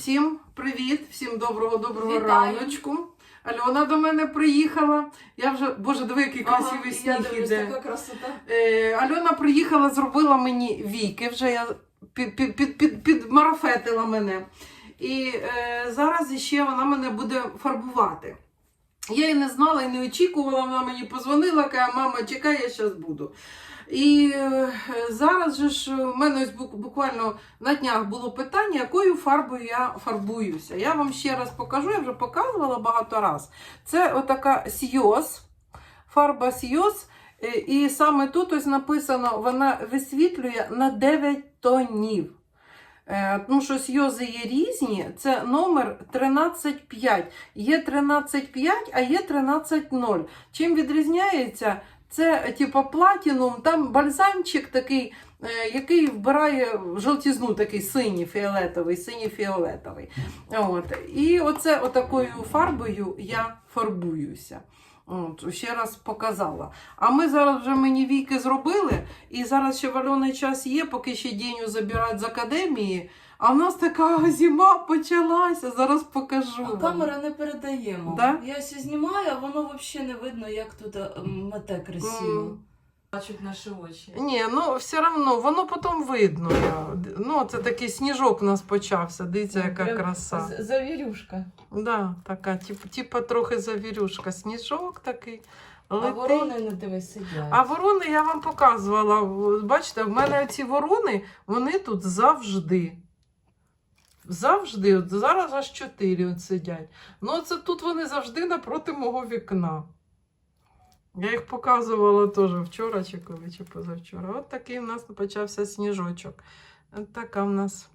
Всім привіт, всім доброго доброго Вітаю. раночку. Альона до мене приїхала. Я вже, боже, диви, який красивий я сніг дивлюсь, іде. така красота. Е, Альона приїхала, зробила мені віки, вже я під, під, під, під, підмарафетила мене. І е, зараз іще вона мене буде фарбувати. Я її не знала і не очікувала, вона мені позвонила, каже, мама, чекай, я зараз буду. І е, зараз же ж у мене ось буквально на днях було питання, якою фарбою я фарбуюся. Я вам ще раз покажу, я вже показувала багато раз. Це отака сіос, фарба сіос. Е, І саме тут ось написано, вона висвітлює на 9 тонів. Е, Тому що сйози є різні, це номер 13,5. Є 13,5, а є 13,0. Чим відрізняється? Це типу платінум, там бальзамчик такий, е, який вбирає жовтізну, такий синій фіолетовий, синій фіолетовий. От. І оце отакою фарбою я фарбуюся. От, ще раз показала. А ми зараз вже мені віки зробили, і зараз ще вальоний час є, поки ще Деню забирають з академії. А в нас така зима почалася, зараз покажу. А вам. камера не передаємо. Да? Я все знімаю, а воно взагалі не видно, як тут е, мете красиво. М. Бачать наші очі. Ні, ну все одно, воно потім видно. Ну, це такий сніжок у нас почався. Дивіться, яка Прям краса. Завірюшка. Да, така, типу, типу трохи завірюшка. Сніжок такий. А ворони не дивись сидять. А ворони я вам показувала. Бачите, в мене ці ворони, вони тут завжди. Завжди, зараз аж чотири от сидять. Ну, це тут вони завжди напроти мого вікна. Я їх показувала теж вчора чи коли, чи позавчора. От такий в нас почався сніжочок. От така в нас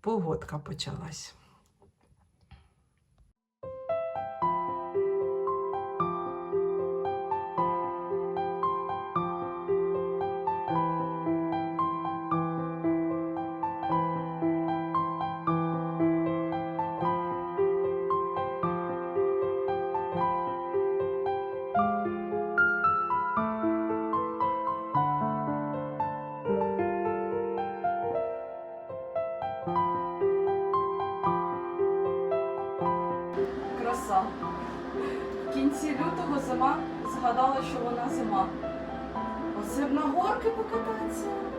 погодка почалась.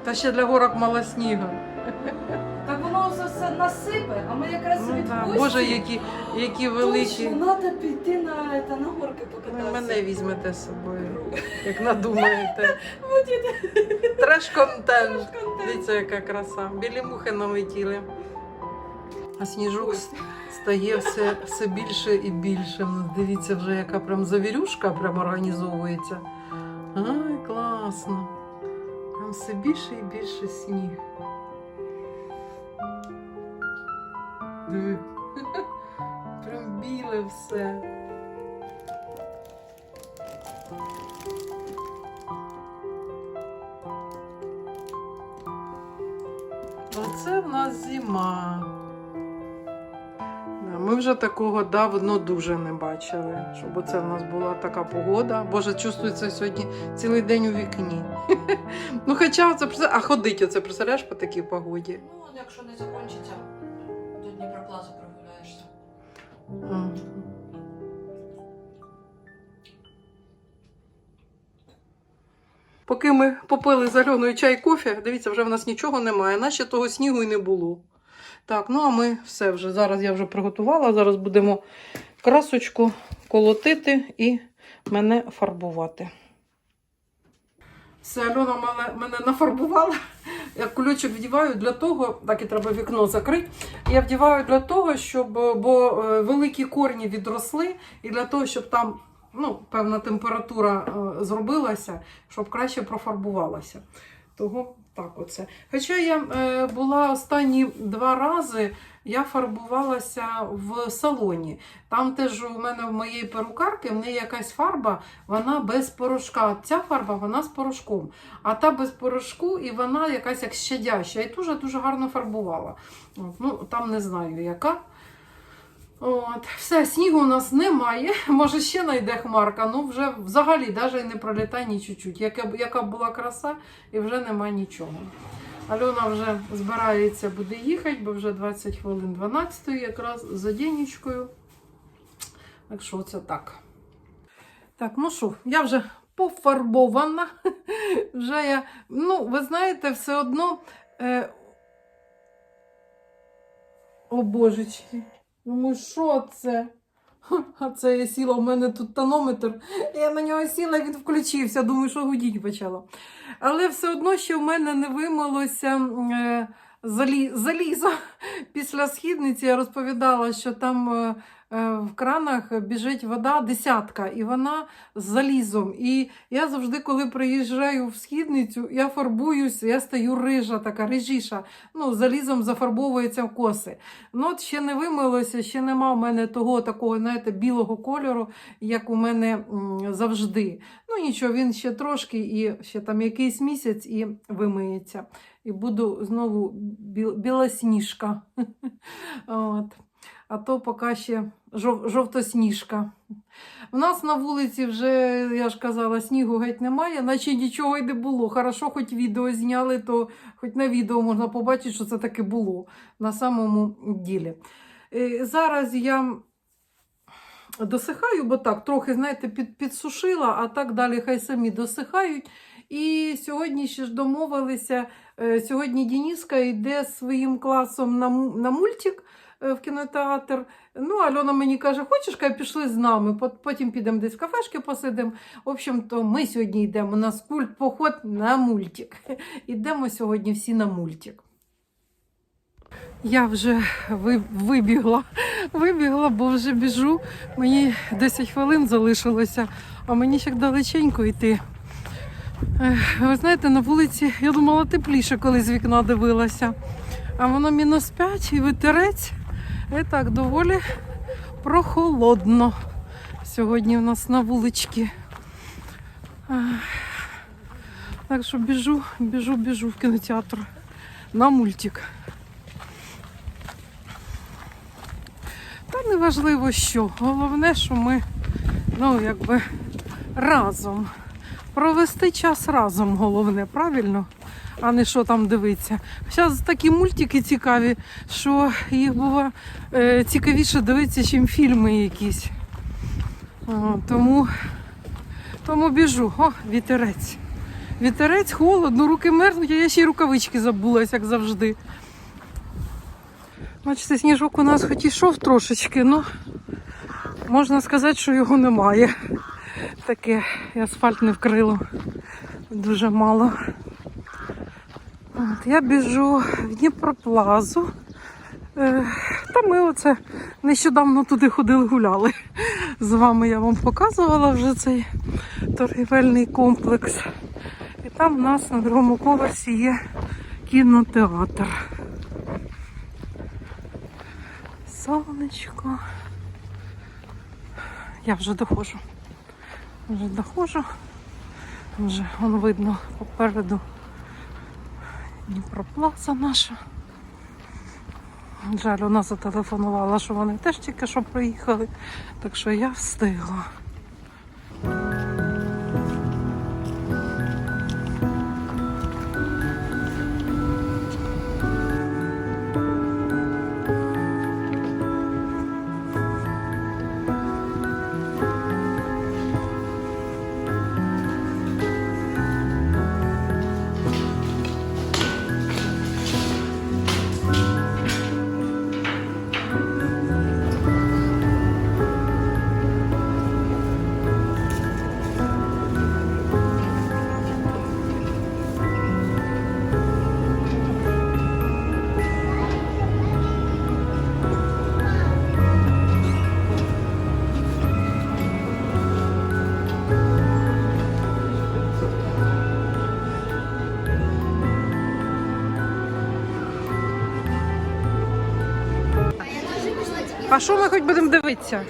Та ще для горок мало снігу. Так воно все насипе, а ми якраз Ну, відпустимо. Боже, які, які великі. Точно, треба піти на, та, на горки Ви покататися. мене візьмете з собою, як надумаєте. Будете Треш-контент. контент. Дивіться, яка краса. Білі мухи налетіли. А сніжок с- стає все, все більше і більше. Ну, Дивіться, вже яка прям завірюшка прям організовується. Ай, класно. Прям все більше і більше сніг. Диви. Прям біле все. Оце в нас зима. Ми вже такого давно дуже не бачили, щоб оце в нас була така погода. Боже, чувствується сьогодні цілий день у вікні. Ну, хоча це а ходить оце, представляєш, по такій погоді. Ну, якщо не закінчиться, до Дніпроплазу прогуляєшся. Поки ми попили з Альоною чай кофе, дивіться, вже в нас нічого немає, наче того снігу і не було. Так, ну а ми все вже. Зараз я вже приготувала. Зараз будемо красочку колотити і мене фарбувати. Все, Альона мене, мене нафарбувала. Я кульочок вдіваю для того, так і треба вікно закрити. Я вдіваю для того, щоб бо е, великі корні відросли, і для того, щоб там ну, певна температура е, зробилася, щоб краще профарбувалася. Того так оце. Хоча я е, була останні два рази, я фарбувалася в салоні. Там теж у мене в моєї перукарки в неї якась фарба, вона без порошка. Ця фарба вона з порошком, а та без порошку, і вона якась як щадяща. І дуже дуже гарно фарбувала. От, ну, там не знаю яка. От, все, снігу у нас немає. Може, ще знайде хмарка. Ну, вже взагалі навіть не пролітає ні чуть-чуть. Яка, яка була краса, і вже немає нічого. Альона вже збирається, буде їхати, бо вже 20 хвилин 12 якраз за денечкою. Так що це так. Так, ну що, я вже пофарбована. Вже я, ну, ви знаєте, все одно. Е... О божечки. Думаю, що це? А це я сіла, у мене тут тонометр. Я на нього сіла, він включився. Думаю, що гудіть почало. Але все одно ще в мене не вимилося е, залі... залізо. Після східниці я розповідала, що там е, в кранах біжить вода десятка, і вона з залізом. І я завжди, коли приїжджаю в східницю, я фарбуюсь, я стаю рижа, така рижіша. Ну, залізом зафарбовується в коси. Ну, от ще не вимилося, ще нема в мене того такого, знаєте, білого кольору, як у мене завжди. Ну нічого, він ще трошки і ще там якийсь місяць і вимиється. І буду знову біл, білосніжка. От. А то поки ще жов, жовтосніжка. У нас на вулиці вже, я ж казала, снігу геть немає, наче нічого й не було. Хорошо, хоч відео зняли, то хоч на відео можна побачити, що це таки було на самому ділі. Е, Зараз я досихаю, бо так, трохи, знаєте, під, підсушила, а так далі хай самі досихають. І сьогодні ще ж домовилися. е, Сьогодні Дініска йде своїм класом на, на мультик в кінотеатр. Ну, Альона мені каже, хочеш, кай пішли з нами, потім підемо десь в кафешки посидимо. В общем, то ми сьогодні йдемо. У нас культ поход на мультик. Йдемо сьогодні всі на мультик. Я вже вибігла, вибігла, бо вже біжу. Мені 10 хвилин залишилося, а мені ще далеченько йти. Ви знаєте, на вулиці я думала тепліше, коли з вікна дивилася. А воно мінус 5 і витерець. І так доволі прохолодно. Сьогодні у нас на вуличці. Так що біжу, біжу, біжу в кінотеатр на мультик. Та не важливо що. Головне, що ми ну, якби разом. Провести час разом, головне, правильно? А не що там дивитися. Зараз такі мультики цікаві, що їх було е, цікавіше дивитися, ніж фільми якісь. Тому, тому біжу. О, вітерець. Вітерець, холодно, руки мерзнуть, а я ще й рукавички забулась, як завжди. Бачите, сніжок у нас хоч ішов трошечки, але можна сказати, що його немає. Таке і асфальт не вкрило дуже мало. Я біжу в Дніпроплазу. Е, та ми оце нещодавно туди ходили гуляли. З вами я вам показувала вже цей торгівельний комплекс. І там в нас на другому поверсі є кінотеатр. Сонечко. Я вже доходжу. Вже доходжу. Вже вон видно попереду Дніпроплаза наша. Жаль, вона зателефонувала, що вони теж тільки що приїхали, так що я встигла. А що ми хоч будемо дивитися?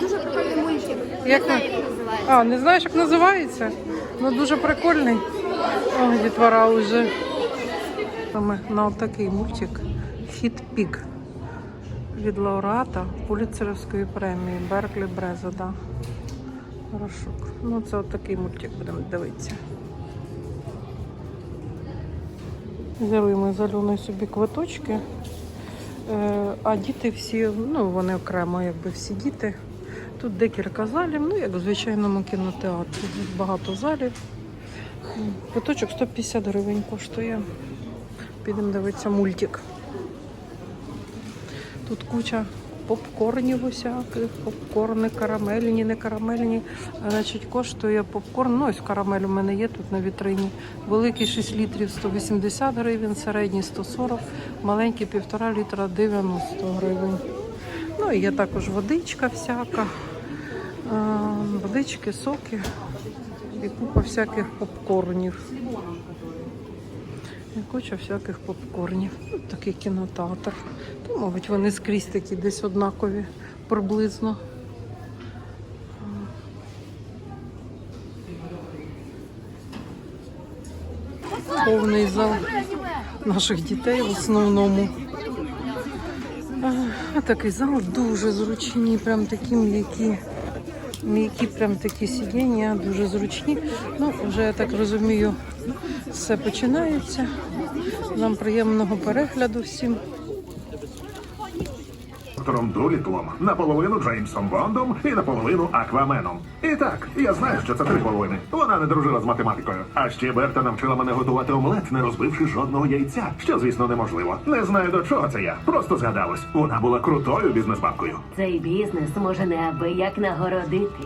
Дуже прикольний мультик. Як Не знаю. А, не знаєш, як називається? Ну дуже прикольний. О, дітвора вже. Саме на такий мультик Хіт Пік від лауреата Пуліцерівської премії Берклі Брезода. Хорошок. Ну, це от такий мультик будемо дивитися. Взяли ми з Альоною собі квиточки. Е, А діти всі, ну вони окремо, якби всі діти. Тут декілька залів, ну як в звичайному кінотеатрі. Тут багато залів. Квиточок 150 гривень коштує. Підемо дивитися мультик. Тут куча попкорнів усяких, попкорни, карамельні, не карамельні. Значить, коштує попкорн. Ну, ось карамель у мене є тут на вітрині. Великий 6 літрів 180 гривень, середній 140, маленький 1,5 літра 90 гривень. Ну і є також водичка всяка, водички, соки і купа всяких попкорнів. І куча всяких попкорнів. Такий кінотеатр. То, мабуть, вони скрізь такі десь однакові приблизно. Повний зал наших дітей в основному. А, такий зал дуже зручний, прям такі м'які. М'які прям такі сидіння, дуже зручні. Ну, вже я так розумію, все починається. Нам приємного перегляду всім. Доктором Дулітлом, наполовину Джеймсом Бондом і наполовину Акваменом. І так, я знаю, що це три половини. Вона не дружила з математикою. А ще Берта навчила мене готувати омлет, не розбивши жодного яйця, що, звісно, неможливо. Не знаю до чого це я. Просто згадалось. Вона була крутою бізнесбабкою. Цей бізнес може неабияк нагородити.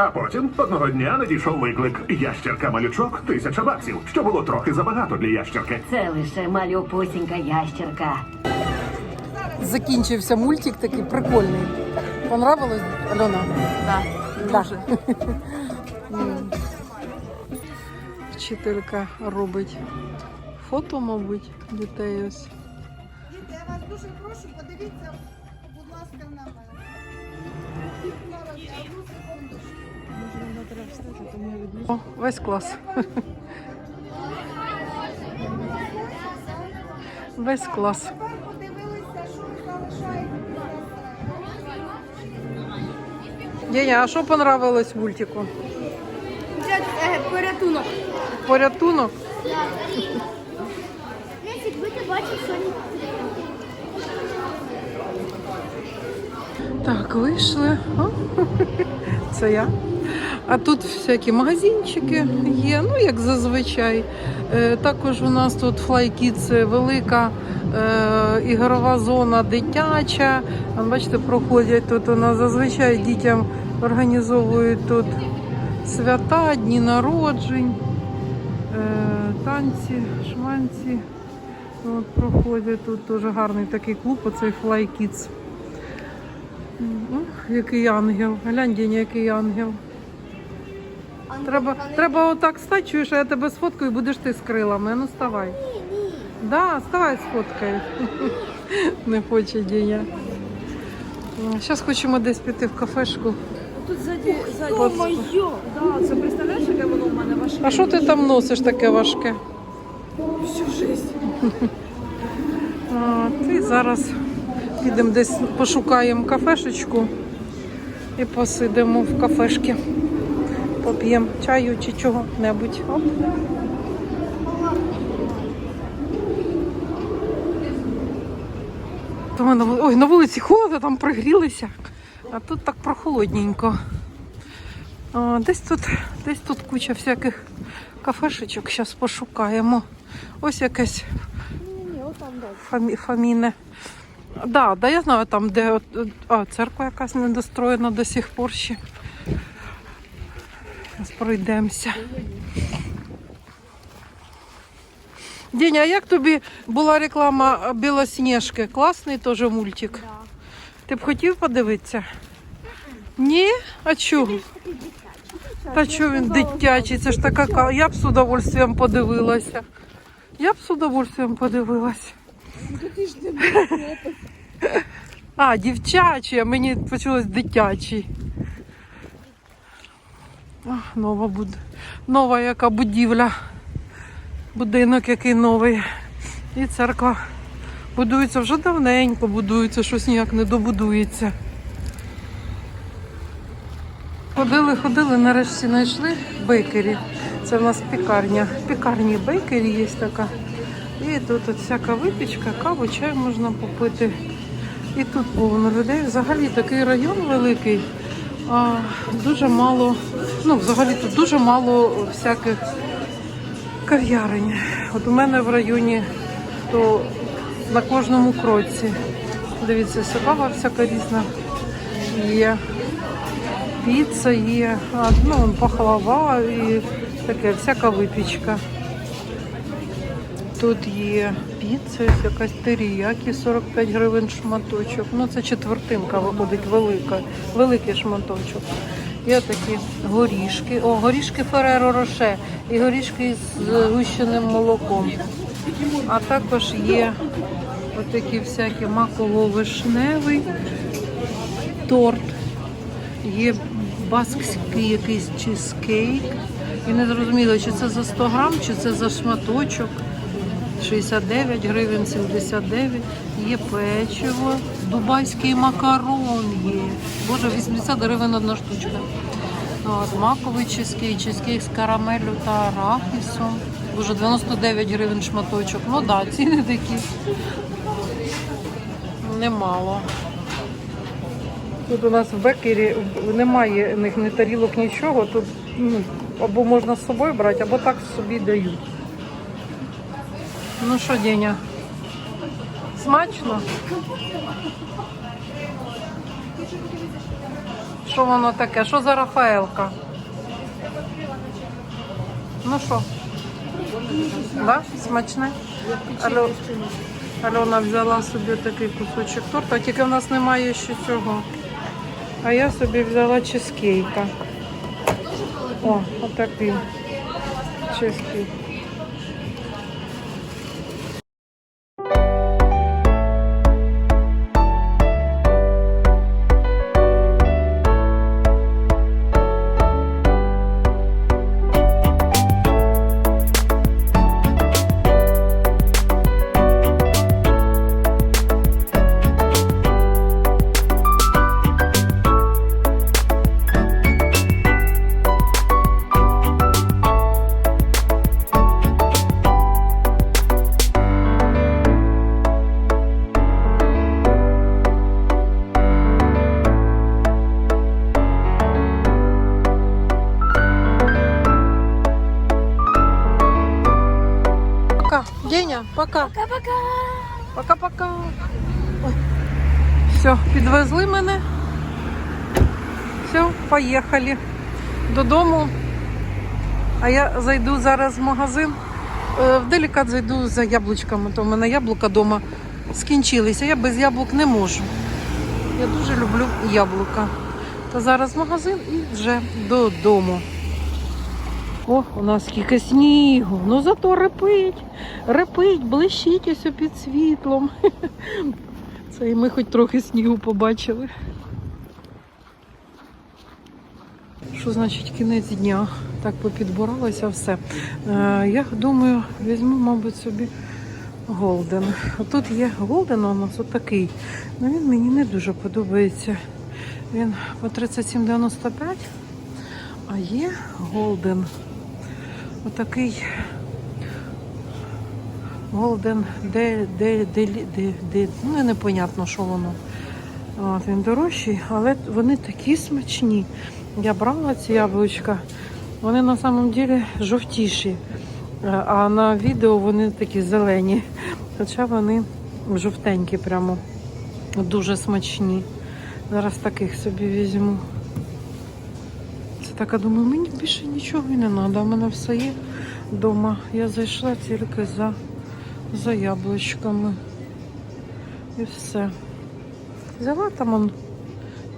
А потім одного дня надійшов виклик ящерка малючок тисяча баксів, що було трохи забагато для ящерки. Це лише малюпусінька ящерка. Закінчився мультик такий прикольний. Понравилось, Альона? Да. М. Вчителька робить фото, мабуть, дітей ось. Діти, я вас дуже прошу, подивіться, будь ласка, на мене. О, весь клас. Весь клас. Тепер подивилися, що залишається. Дяня, а що понравилось мультику? Порятунок. Порятунок? Так, вийшли. О, Це я. А тут всякі магазинчики є, ну як зазвичай. Е, також у нас тут Fly Kids велика е, ігрова зона дитяча. Бачите, проходять тут у нас зазвичай дітям організовують тут свята, дні народжень, е, танці, шманці. От, проходять тут дуже гарний такий клуб, оцей Fly Kids. Який ангел. Глянь, який ангел. Треба, треба отак стати, чуєш, а я тебе сфоткаю і будеш ти з крилами. Ну ставай. Да, ставай сфоткаю. Не хоче Діня. Зараз хочемо десь піти в кафешку. Тут ззаді, ззаді. Пос- Да, це представляєш, яке воно в мене важке? А що ти там носиш таке важке? Всю жизнь. От, і зараз підемо десь пошукаємо кафешечку і посидимо в кафешці. Поп'ємо чаю чи чого-небудь. Ой, на вулиці холодно, там пригрілися, а тут так прохолодненько. А, десь тут, десь тут куча всяких кафешечок. Зараз пошукаємо. Ось якесь Фамі, фаміне. Да, да, я знаю там, де а, церква якась недостроєна до сих пор ще. Зараз пройдемося. Деня, а як тобі була реклама Білосніжки? Класний теж мультик. Ти б хотів подивитися? Ні? А чого? Та чого він дитячий? Це ж така. Я б з удовольствием подивилася. Я б з удовольствием подивилась. А, дівчачий, а мені почулось дитячий. Нова буд... Нова яка будівля. Будинок який новий. І церква. Будується вже давненько, будується, щось ніяк не добудується. Ходили, ходили, нарешті знайшли бейкері. Це в нас пікарня. В пікарні бейкері є така. І тут от всяка випічка, каву, чай можна попити. І тут повно людей. Взагалі такий район великий. Дуже мало, ну взагалі тут дуже мало всяких кав'ярень. От у мене в районі то на кожному кроці. Дивіться, кава всяка різна є. Піца є, ну, пахлава і таке, всяка випічка. Тут є піца, ось якась теріякі, 45 гривень шматочок. Ну це четвертинка виходить велика, великий шматочок. Є такі горішки. О, горішки Фереро Роше і горішки з гущеним молоком. А також є отакі всякі маково-вишневий торт. Є баскський якийсь чизкейк. І не зрозуміло, чи це за 100 грам, чи це за шматочок. 69 гривень, 79. Є печиво, дубайський макарон є. Боже, 80 гривень одна штучка. От, маковий чизкейк, чизкейк з карамелю та арахісом. Боже, 99 гривень шматочок. Ну так, да, ціни такі. Немало. Тут у нас в бекері немає них ні тарілок, нічого. Тут ну, або можна з собою брати, або так собі дають. Ну що, Деня? Смачно? Що воно таке? Що за Рафаелка? Ну що? Да? Смачне? Альо... Альона взяла собі такий кусочок торта, тільки в нас немає ще цього. А я собі взяла чизкейка. О, отакий чизкейк. Мене. Все, поїхали додому. А я зайду зараз в магазин. Е, В делікат зайду за яблучками, то в мене яблука вдома скінчилися. Я без яблук не можу. Я дуже люблю яблука. То зараз в магазин і вже додому. О, у нас скільки снігу. Ну зато репить, репить, блищить ось під світлом. Це і ми хоч трохи снігу побачили. Що значить кінець дня? Так попідбиралося все. Е, я думаю, візьму, мабуть, собі голден. Тут є голден у нас отакий. Ну він мені не дуже подобається. Він по 37,95. А є голден. Отакий Голден де, де, де, де, де, ну непонятно, що воно. От, він дорожчий, але вони такі смачні. Я брала ці яблучка, вони на самом деле жовтіші, а на відео вони такі зелені. Хоча вони жовтенькі прямо, дуже смачні. Зараз таких собі візьму. Це так, я думаю, мені більше нічого не треба. У мене все є вдома. Я зайшла тільки за, за яблучками. І все. Взяла там он,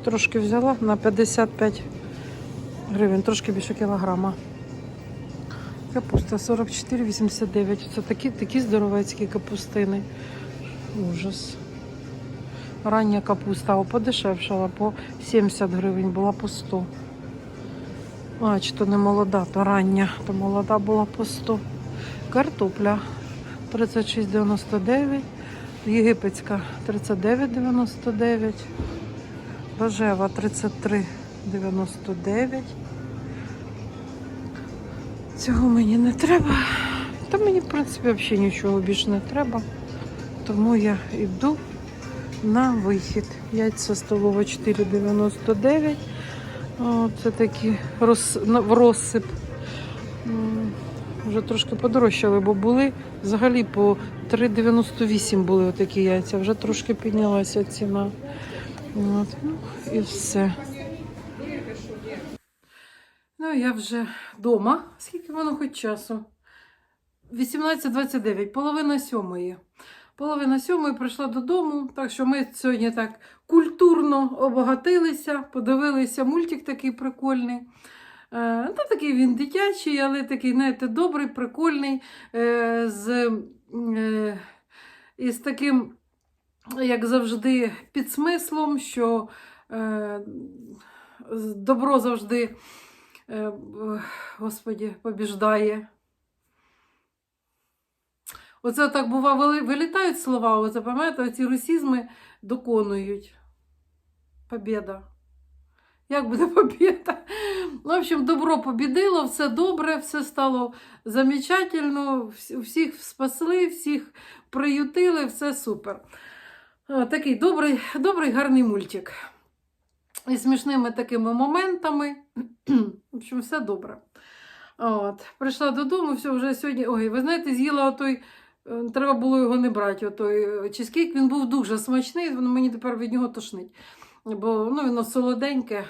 трошки взяла на 55 гривень, трошки більше кілограма. Капуста 44,89. Це такі, такі здоровецькі капустини. Ужас. Рання капуста подешевшала, по 70 гривень, була по 100. А, чи то не молода, то рання, то молода була по 100. Картопля 36,99. Єгипетська 39,99. Рожева 33,99. Цього мені не треба. Та мені, в принципі, взагалі нічого більше не треба. Тому я йду на вихід. Яйця столова 4,99. О, Це такі роз, розсип. Вже трошки подорожчали, бо були взагалі по 3,98 були отакі яйця. Вже трошки піднялася ціна. От, ну, і все. Ну, я вже вдома. Скільки воно хоч часу? 18.29, половина сьомої. Половина сьомої прийшла додому, так що ми сьогодні так культурно обогатилися, подивилися мультик такий прикольний. Е, ну, такий він дитячий, але такий, знаєте, добрий, прикольний, е, з, е, із таким, як завжди, підсмислом, що добро завжди, господі, побіждає. Оце так бува, вилітають слова, оце, пам'ятаєте, ці русізми доконують. Побєда. Як буде побєда? Ну, в общем, добро побідило, все добре, все стало замечательно, всіх спасли, всіх приютили, все супер. Такий добрий, добрий, гарний мультик. І смішними такими моментами. В общем, все добре. От. Прийшла додому, все вже сьогодні. Ой, ви знаєте, з'їла отой. е, Треба було його не брати. Отой е, чизкейк, він був дуже смачний, мені тепер від нього тошнить. Бо ну, воно солоденьке.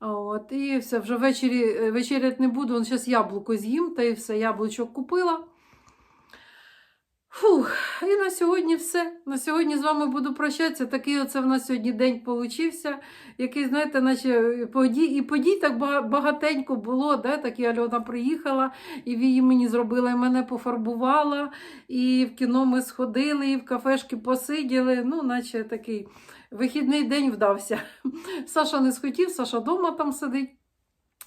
От, і все, вже ввечері е, вечерять не буду. Вон зараз яблуко з'їм, та і все, яблучок купила. Фух, і на сьогодні все. На сьогодні з вами буду прощатися. Такий оце в нас сьогодні день получився. Який, знаєте, наче подій, і подій так багатенько було. Да? Так і Альона приїхала, і її мені зробила, і мене пофарбувала, і в кіно ми сходили, і в кафешки посиділи. Ну, наче такий вихідний день вдався. Саша не схотів, Саша вдома там сидить.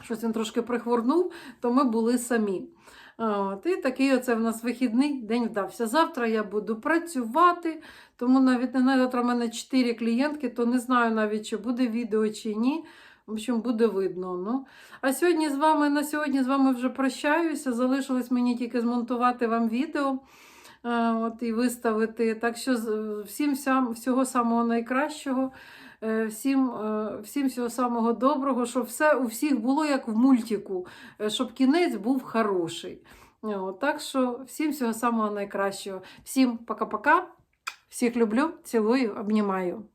Щось він трошки прихворнув, то ми були самі. От, і такий оце в нас вихідний день вдався. Завтра я буду працювати, тому навіть не знаю, завтра в мене 4 клієнтки, то не знаю навіть, чи буде відео, чи ні. В общем, буде видно. Ну. А сьогодні з вами, на сьогодні з вами вже прощаюся. Залишилось мені тільки змонтувати вам відео от, і виставити. Так що всім всього самого найкращого. Е, Всім, е, всім всього самого доброго, щоб все у всіх було як в мультику, е, щоб кінець був хороший. Е, от, Так що всім всього самого найкращого. Всім пока-пока. Всіх люблю, цілую, обнімаю.